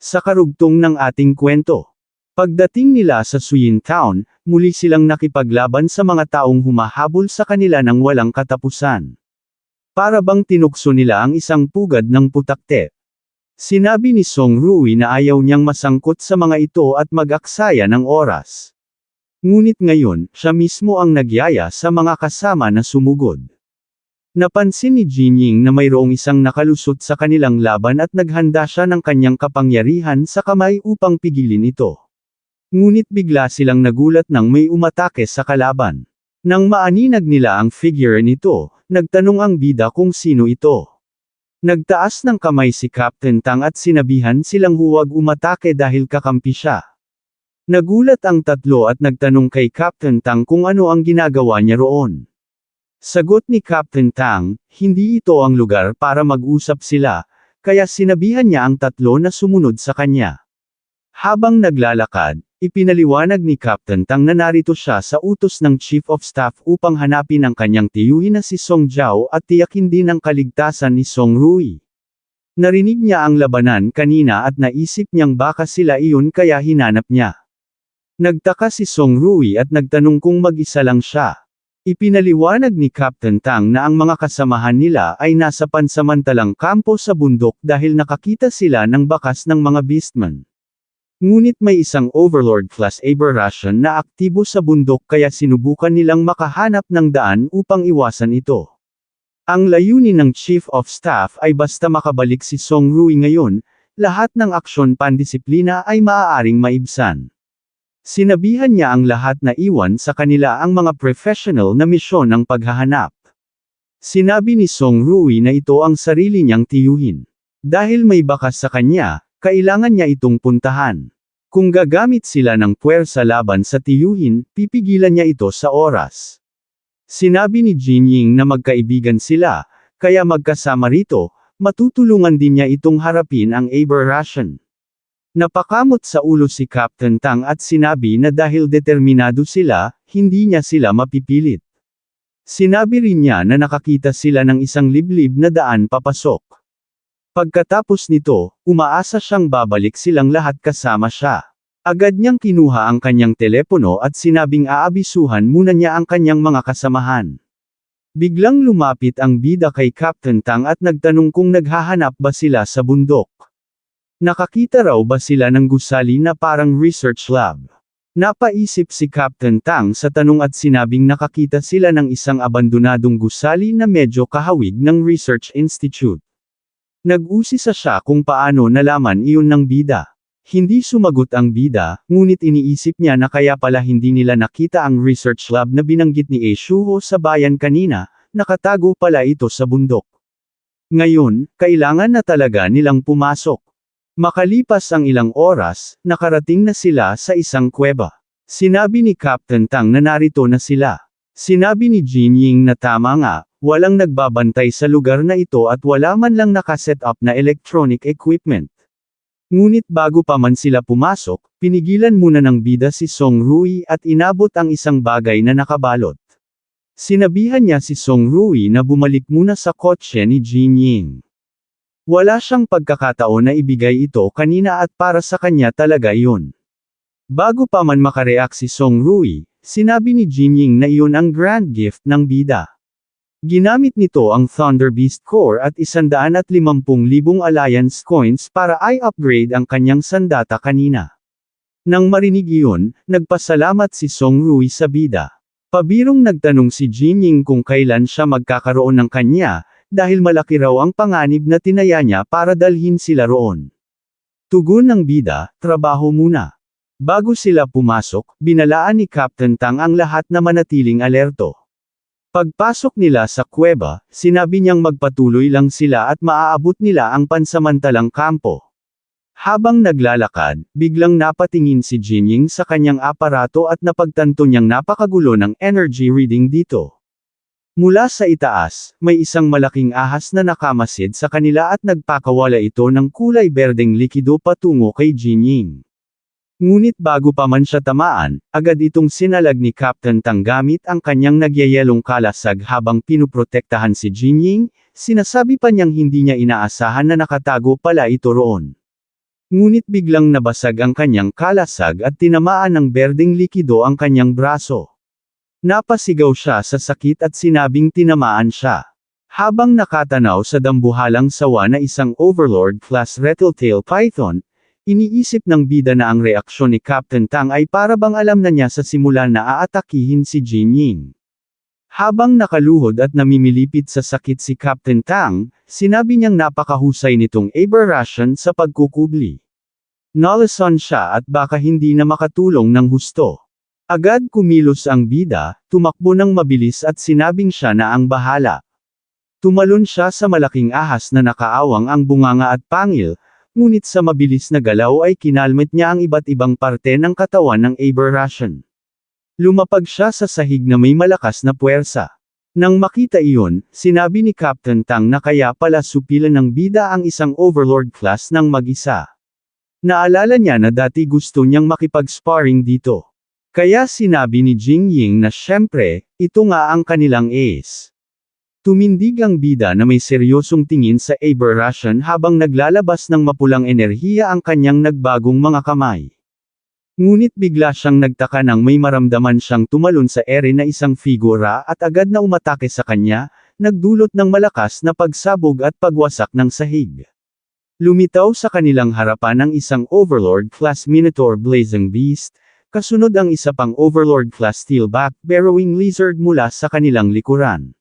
Sa karugtong ng ating kwento. Pagdating nila sa Suyin Town, muli silang nakipaglaban sa mga taong humahabol sa kanila ng walang katapusan. Para bang tinukso nila ang isang pugad ng putakte. Sinabi ni Song Rui na ayaw niyang masangkot sa mga ito at mag-aksaya ng oras. Ngunit ngayon, siya mismo ang nagyaya sa mga kasama na sumugod. Napansin ni Jinying na mayroong isang nakalusot sa kanilang laban at naghanda siya ng kanyang kapangyarihan sa kamay upang pigilin ito. Ngunit bigla silang nagulat nang may umatake sa kalaban. Nang maaninag nila ang figure nito, nagtanong ang bida kung sino ito. Nagtaas ng kamay si Captain Tang at sinabihan silang huwag umatake dahil kakampi siya. Nagulat ang tatlo at nagtanong kay Captain Tang kung ano ang ginagawa niya roon. Sagot ni Captain Tang, hindi ito ang lugar para mag-usap sila, kaya sinabihan niya ang tatlo na sumunod sa kanya. Habang naglalakad, ipinaliwanag ni Captain Tang na narito siya sa utos ng Chief of Staff upang hanapin ang kanyang tiyuhin na si Song Jiao at tiyakin din ang kaligtasan ni Song Rui. Narinig niya ang labanan kanina at naisip niyang baka sila iyon kaya hinanap niya. Nagtaka si Song Rui at nagtanong kung mag-isa lang siya. Ipinaliwanag ni Captain Tang na ang mga kasamahan nila ay nasa pansamantalang kampo sa bundok dahil nakakita sila ng bakas ng mga beastmen. Ngunit may isang Overlord-class aberration na aktibo sa bundok kaya sinubukan nilang makahanap ng daan upang iwasan ito. Ang layunin ng Chief of Staff ay basta makabalik si Song Rui ngayon, lahat ng aksyon pandisiplina ay maaaring maibsan. Sinabihan niya ang lahat na iwan sa kanila ang mga professional na misyon ng paghahanap. Sinabi ni Song Rui na ito ang sarili niyang tiyuhin. Dahil may bakas sa kanya, kailangan niya itong puntahan. Kung gagamit sila ng puwersa laban sa tiyuhin, pipigilan niya ito sa oras. Sinabi ni Jin Ying na magkaibigan sila, kaya magkasama rito, matutulungan din niya itong harapin ang aberration. Napakamot sa ulo si Captain Tang at sinabi na dahil determinado sila, hindi niya sila mapipilit. Sinabi rin niya na nakakita sila ng isang liblib na daan papasok. Pagkatapos nito, umaasa siyang babalik silang lahat kasama siya. Agad niyang kinuha ang kanyang telepono at sinabing aabisuhan muna niya ang kanyang mga kasamahan. Biglang lumapit ang bida kay Captain Tang at nagtanong kung naghahanap ba sila sa bundok. Nakakita raw ba sila ng gusali na parang research lab? Napaisip si Captain Tang sa tanong at sinabing nakakita sila ng isang abandonadong gusali na medyo kahawig ng Research Institute. Nag-usisa siya kung paano nalaman iyon ng bida. Hindi sumagot ang bida, ngunit iniisip niya na kaya pala hindi nila nakita ang research lab na binanggit ni Eshuho sa bayan kanina, nakatago pala ito sa bundok. Ngayon, kailangan na talaga nilang pumasok. Makalipas ang ilang oras, nakarating na sila sa isang kuweba. Sinabi ni Captain Tang na narito na sila. Sinabi ni Jin Ying na tama nga, walang nagbabantay sa lugar na ito at wala man lang nakaset up na electronic equipment. Ngunit bago pa man sila pumasok, pinigilan muna ng bida si Song Rui at inabot ang isang bagay na nakabalot. Sinabihan niya si Song Rui na bumalik muna sa kotse ni Jin Ying. Wala siyang pagkakataon na ibigay ito kanina at para sa kanya talaga iyon. Bago pa man makareact si Song Rui, sinabi ni Jin Ying na iyon ang grand gift ng bida. Ginamit nito ang Thunder Beast Core at 150,000 Alliance coins para i-upgrade ang kanyang sandata kanina. Nang marinig iyon, nagpasalamat si Song Rui sa bida. Pabirong nagtanong si Jin Ying kung kailan siya magkakaroon ng kanya, dahil malaki raw ang panganib na tinaya niya para dalhin sila roon. Tugon ng bida, trabaho muna. Bago sila pumasok, binalaan ni Captain Tang ang lahat na manatiling alerto. Pagpasok nila sa kuweba, sinabi niyang magpatuloy lang sila at maaabot nila ang pansamantalang kampo. Habang naglalakad, biglang napatingin si Jinying sa kanyang aparato at napagtanto niyang napakagulo ng energy reading dito. Mula sa itaas, may isang malaking ahas na nakamasid sa kanila at nagpakawala ito ng kulay berdeng likido patungo kay Jinying. Ngunit bago pa man siya tamaan, agad itong sinalag ni Captain Tang gamit ang kanyang nagyayelong kalasag habang pinuprotektahan si Jinying, sinasabi pa niyang hindi niya inaasahan na nakatago pala ito roon. Ngunit biglang nabasag ang kanyang kalasag at tinamaan ng berdeng likido ang kanyang braso. Napasigaw siya sa sakit at sinabing tinamaan siya. Habang nakatanaw sa dambuhalang sawa na isang Overlord-class Rattletail Python, iniisip ng bida na ang reaksyon ni Captain Tang ay para bang alam na niya sa simula na aatakihin si Jin Ying. Habang nakaluhod at namimilipit sa sakit si Captain Tang, sinabi niyang napakahusay nitong aberration sa pagkukubli. Nalason siya at baka hindi na makatulong ng husto. Agad kumilos ang bida, tumakbo ng mabilis at sinabing siya na ang bahala. Tumalon siya sa malaking ahas na nakaawang ang bunganga at pangil, ngunit sa mabilis na galaw ay kinalmet niya ang iba't ibang parte ng katawan ng aberration. Lumapag siya sa sahig na may malakas na puwersa. Nang makita iyon, sinabi ni Captain Tang na kaya pala supilan ng bida ang isang overlord class ng mag-isa. Naalala niya na dati gusto niyang makipag-sparring dito. Kaya sinabi ni Jing Ying na syempre, ito nga ang kanilang ace. Tumindig ang bida na may seryosong tingin sa aberration habang naglalabas ng mapulang enerhiya ang kanyang nagbagong mga kamay. Ngunit bigla siyang nagtaka nang may maramdaman siyang tumalon sa ere na isang figura at agad na umatake sa kanya, nagdulot ng malakas na pagsabog at pagwasak ng sahig. Lumitaw sa kanilang harapan ang isang Overlord-class Minotaur Blazing Beast, kasunod ang isa pang Overlord-class Steelback Burrowing Lizard mula sa kanilang likuran.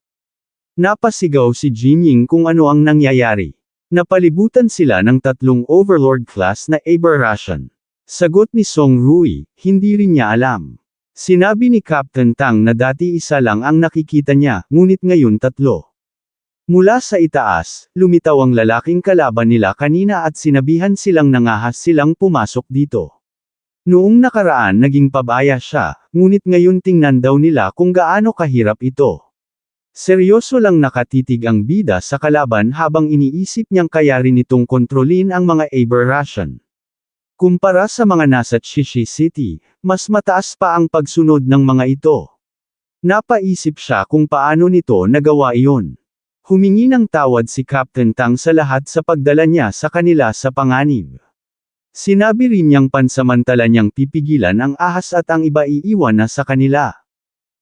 Napasigaw si Jinying kung ano ang nangyayari. Napalibutan sila ng tatlong Overlord-class na aberration. Sagot ni Song Rui, hindi rin niya alam. Sinabi ni Captain Tang na dati isa lang ang nakikita niya, ngunit ngayon tatlo. Mula sa itaas, lumitaw ang lalaking kalaban nila kanina at sinabihan silang nangahas silang pumasok dito. Noong nakaraan naging pabaya siya, ngunit ngayon tingnan daw nila kung gaano kahirap ito. Seryoso lang nakatitig ang bida sa kalaban habang iniisip niyang kaya rin itong kontrolin ang mga aberration. Kumpara sa mga nasa Chichi City, mas mataas pa ang pagsunod ng mga ito. Napaisip siya kung paano nito nagawa iyon. Humingi ng tawad si Captain Tang sa lahat sa pagdala niya sa kanila sa panganib. Sinabi rin niyang pansamantala niyang pipigilan ang ahas at ang iba iiwan na sa kanila.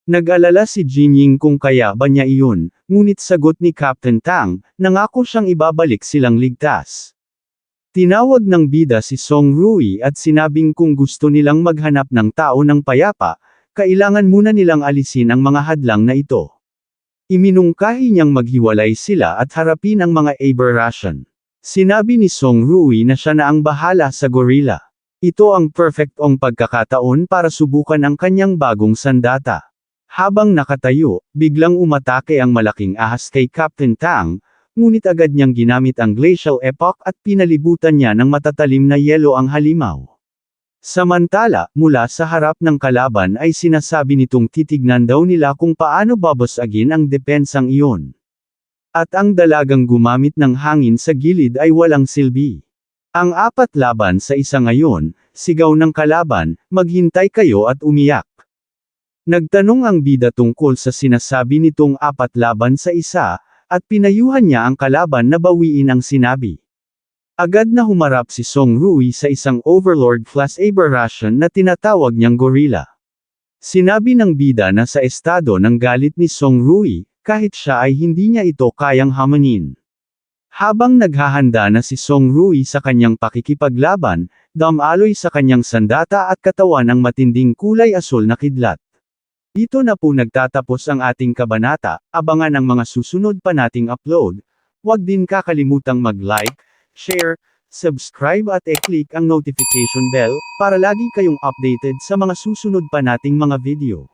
Nag-alala si Jinying kung kaya ba niya iyon, ngunit sagot ni Captain Tang, nangako siyang ibabalik silang ligtas. Tinawag ng bida si Song Rui at sinabing kung gusto nilang maghanap ng tao ng payapa, kailangan muna nilang alisin ang mga hadlang na ito. Iminungkahi niyang maghiwalay sila at harapin ang mga aberration. Sinabi ni Song Rui na siya na ang bahala sa gorilla. Ito ang perfectong pagkakataon para subukan ang kanyang bagong sandata. Habang nakatayo, biglang umatake ang malaking ahas kay Captain Tang, ngunit agad niyang ginamit ang glacial epoch at pinalibutan niya ng matatalim na yelo ang halimaw. Samantala, mula sa harap ng kalaban ay sinasabi nitong titignan daw nila kung paano babasagin ang depensang iyon. At ang dalagang gumamit ng hangin sa gilid ay walang silbi. Ang apat laban sa isa ngayon, sigaw ng kalaban, maghintay kayo at umiyak. Nagtanong ang bida tungkol sa sinasabi nitong apat laban sa isa, at pinayuhan niya ang kalaban na bawiin ang sinabi. Agad na humarap si Song Rui sa isang Overlord class aberration na tinatawag niyang gorilla. Sinabi ng bida na sa estado ng galit ni Song Rui, kahit siya ay hindi niya ito kayang hamanin. Habang naghahanda na si Song Rui sa kanyang pakikipaglaban, damaloy sa kanyang sandata at katawan ang matinding kulay asul na kidlat. Dito na po nagtatapos ang ating kabanata, abangan ang mga susunod pa nating upload. Huwag din kakalimutang mag-like, share, subscribe at e-click ang notification bell, para lagi kayong updated sa mga susunod pa nating mga video.